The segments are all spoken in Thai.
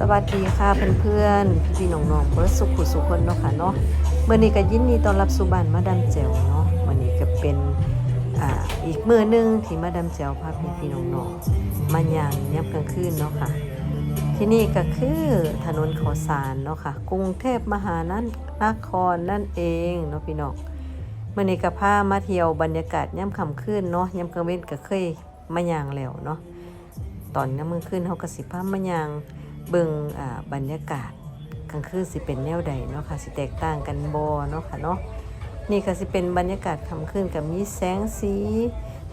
สวัสดีค่ะเพื่อนๆพี่ๆน้องๆเบิร์ดสุขุสุคนเนาะค่ะเนาะเมื่อนี้ก็ยินดีต้อนรับสู่บ้านมาดามแจวเนาะวันนี้ก็เป็นอ่าอีกมือหนึงที่มาดามแจวพาพี่ๆน้องๆมาย่างยามกลางคืนเนาะค่ะ ที่นี่ก็คือถนนขอสารเนาะค่ะ กรุงเทพมหานครนั่นเองเนาะพี่น้องเมื่อนี้ก็พามาเที่ยวบรรยากาศย่ำค่ำคืนเนาะย่ำกลางเว้นก็เคยมาย่างแล้วเนาะตอนย่ำมื้อคืนเฮาก็สิพามาย่าง เบิ่งอ่าบรรยากาศกลางคืนสิเป็นแนวใดเนาะค่ะสิแตกต่างกันบ่เนาะค่ะเนาะนี่ก็สิเป็นบรรยากาศค่ำคืนกับมีแสงสี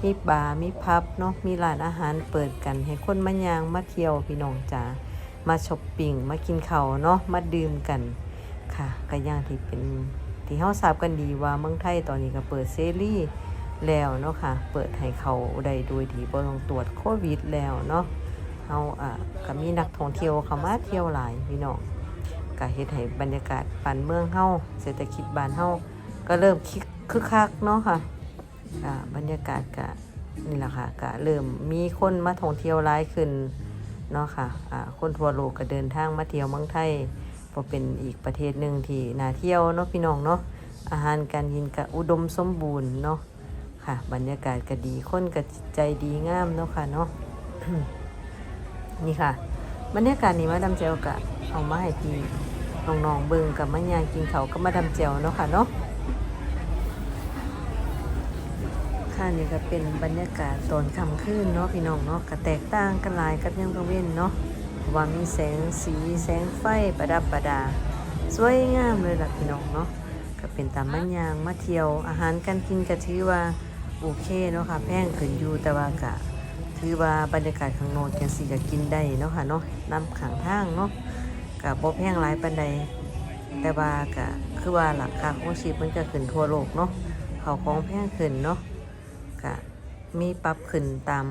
มีบาร์มีพับเนาะมีร้านอาหารเปิดกันให้คนมายางมาเที่ยวพี่น้องจ๋ามาช้อปปิ้งมากินเขาเนาะมาดื่มกันค่ะก็ย่างที่เป็นที่เฮาทราบกันดีว่าเมืองไทยตอนนี้ก็เปิดเสรีแล้วเนาะค่ะ เปิดให้เขาได้โดยดีบ่ต้องตรวจโควิดแล้วเนาะ เฮาอ่าก็มีนักท่องเที่ยวเข้ามาเที่ยวหลายพี่น้องก็เฮ็ดให้บรรยากาศบ้านเมืองเฮาเศรษฐกิจบ้านเฮาก็เริ่มคึกคักเนาะค่ะอ่าบรรยากาศก็นี่แหละค่ะก็เริ่มมีคนมาท่องเที่ยวหลายขึ้นเนาะค่ะอ่าคนทั่วโลกก็เดินทางมาเที่ยวเมืองไทยเพราะเป็นอีกประเทศหนึ่งที่น่าเที่ยวเนาะพี่น้องเนาะอาหารการกินก็อุดมสมบูรณ์เนาะค่ะ บรรยากาศก็ดีคนก็ใจดีงามเนาะค่ะเนาะ นี่ค่ะ บรรยากาศนี้มาดาเจลกะเอามาให้พี่น้องๆเบิ่งกับมะยางกินเขาก็มาดาเจลเนาะค่ะเนาะค่ะนี่ก็เป็นบรรยากาศตอนค่ำคืนเนาะพี่น้องเนาะก็แตกต่างกันหลายกับยังกลางเว้นเนาะว่ามีแสงสีแสงไฟประดับประดา สวยงามเลยล่ะพี่น้องเนาะก็เป็นตามมะยางมาเที่ยวอาหารการกินก็ถือว่าโอเคเนาะค่ะแพงขึ้นอยู่แต่ว่ากะ ถือว่าบรรยากาศข้างนอกจังสิก็กินได้เนาะค่ะเนาะน้ำขังทางเนาะก็บ่แพงหลายปานใดแต่ว่าก็คือว่าราคาของชีพมันก็ขึ้นทั่วโลกเนาะเขาของแพงขึ้นเนาะก็มีปรับขึ้นตาม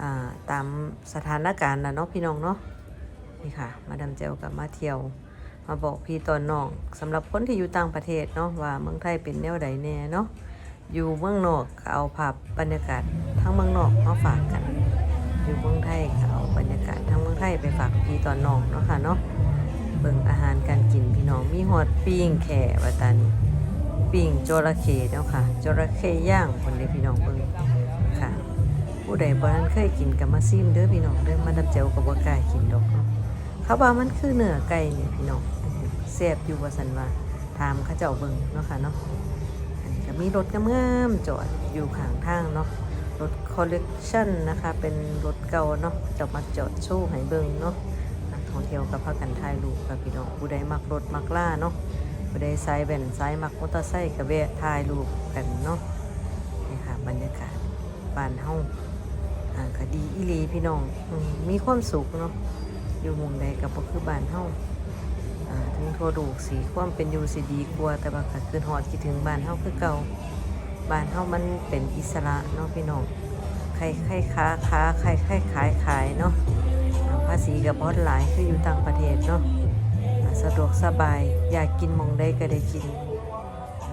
อ่าตามสถานการณ์นะเนาะพี่น้องเนาะนี่ค่ะ มาดามเจลกับมาเที่ยว มาบอกพี่ตอนน้องสำหรับคนที่อยู่ต่างประเทศเนาะว่าเมืองไทยเป็นแนวใดแน่เนาะ อยู่เมืองนอกก็เอาภาพบรรยากาศทั้งเมืองนอกมาฝากกัน อยู่เมืองไทยก็เอาบรรยากาศทั้งเมืองไทยไปฝากพี่ตอนน้องเนาะค่ะเนาะเบิ่งอาหารการกินพี่น้องมีหอดปิ้งแข่วัตานีปิ้งจระเข้เนาะค่ะจระเข้ย่างคนเดียพี่น้องเบิ่งค่ะ ผู้ใดบ่ทันเคยกินก็มาซิมเด้อพี่น้องเด้อมาดับเจียวก็บ่กล้ากินดอกเนาะเขาว่ามันคือเนื้อไก่นี่พี่น้องแซ่บอยู่ว่าซั่นว่าถามเขาเจ้าเบิ่งเนาะค่ะเนาะ ก็มีรถกระเมื่อมจอดอยู่ข้างทางเนาะรถคอลเลกชันนะคะ เป็นรถเก่าเนาะจะมาจอดโชว์ให้เบิ่งเนาะนักท่องเที่ยวกับพากันถ่ายรูปกับพี่น้องผู้ใดมักรถมักล่าเนาะผู้ใดสายแว่นสายมักมอเตอร์ไซค์ก็แวะถ่ายรูปกันเนาะนี่ค่ะบรรยากาศบ้านเฮาอ่าก็ดีอีหลีพี่น้องอมมีความสุขเนาะอยู่มุมใดก็บ่คือบ้านเฮาอ่า ถึงทั่วโลกสีความเป็นอยู่สิดีกว่าแต่ว่าก็คือฮอดคิดถึงบ้านเฮาคือเก่าบ้านเฮามันเป็นอิสระเนาะพี่น้องใครใครค้าค้าใครใครขายขายเนาะอ่าภาษีกับบอสหลายคืออยู่ต่างประเทศเนาะอ่าสะดวกสบายอยากกินหมองใดก็ได้กินอ่า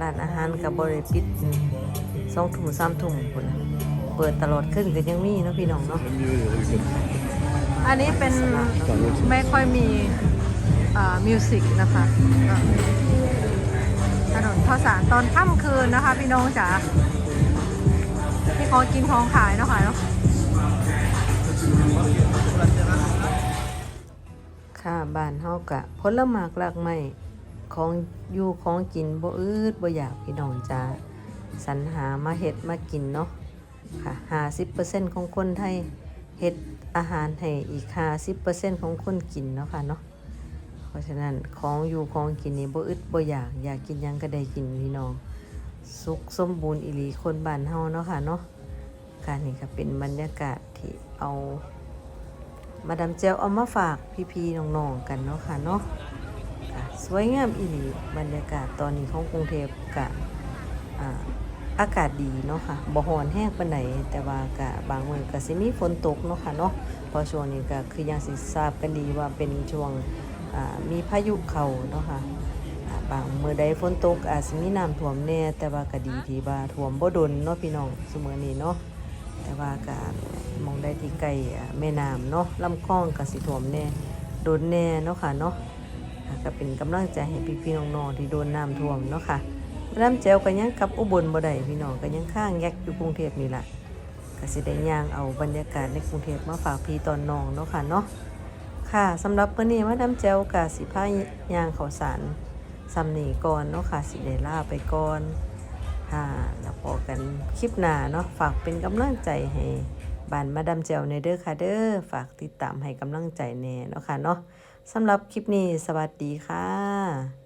ร้านอาหารกับบริปิดสองถุงสามถุงคนละเปิดตลอดขึ้นก็ยังมีเนาะพี่น้องเนาะอันนี้เป็นไม่ค่อยมี มิวสิกนะคะถนนข้าวสารตอนค่ำคืนนะคะ พี่น้องจ๋าที่ของกินของขายเนาะค่ะเนาะค่ะบ้านเฮากะผลหมากหลากไม้ของอยู่ของกินบ่อืดบ่อยากพี่น้องจ๋าสรรหามาเฮ็ดมากินเนาะค่ะ50%ของคนไทยเฮ็ดอาหารให้อีกค่า10%ของคนกินเนาะค่ะเนาะ ราะฉะนั้นของอยู่ของกินนี่บ่อึดบ่อยากอยากกินหยังก็ได้กินพี่น้อง สุขสมบูรณ์อีหลีคนบ้านเฮาเนาะค่ะเนาะการนี่ก็เป็นบรรยากาศที่เอามาดามเจลเอามาฝากพี่ๆน้องๆกันเนาะค่ะเนาะสวยงามอีหลีบรรยากาศตอนนี้ของกรุงเทพกะอากาศดีเนาะค่ะบ่ฮ้อนแห้งปานใดแต่ว่ากะบางมื้อก็สิมีฝนตกเนาะค่ะเนาะพราะช่วงนี้ก็คือยังสิทราบกันดีว่าเป็นช่วง มีพายุเข้าเนาะค่ะอ่าบางเมื้อใดฝนตกอาจสิมีน้ำท่วมแน่แต่ว่าก็ดีที่ว่าท่วมบ่ดนเนาะพี่น้องซุมื้อนี้เนาะแต่ว่าก็มองได้ที่ไกลอะแม่น้ำเนาะลำคลองก็สิท่วมแน่โดนแน่เนาะค่ะเนาะก็เป็นกำลังใจให้พี่ๆน้องๆที่โดนน้ำท่วมเนาะค่ะน้ำแจวก็ยังกับอุบลบ่ได้พี่น้องก็ยังข้างแยกอยู่กรุงเทพนี่แหละก็สิได้ย่างเอาบรรยากาศในกรุงเทพมาฝากพี่ตอนน้องเนาะค่ะเนาะ ค่ะสำหรับมื้อนี้มาน้ำแจวก็สิพายางข้าวสารซ้ำนีก่อนเนาะค่ะสิเดล่าไปก่อนค่ะแล้วพอกันคลิปหน้าเนาะฝากเป็นกำลังใจให้บานมาดามเจลในเด้อค่ะเด้อฝากติดตามให้กำลังใจแน่เนาะค่ะเนาะสำหรับคลิปนี้สวัสดีค่ะ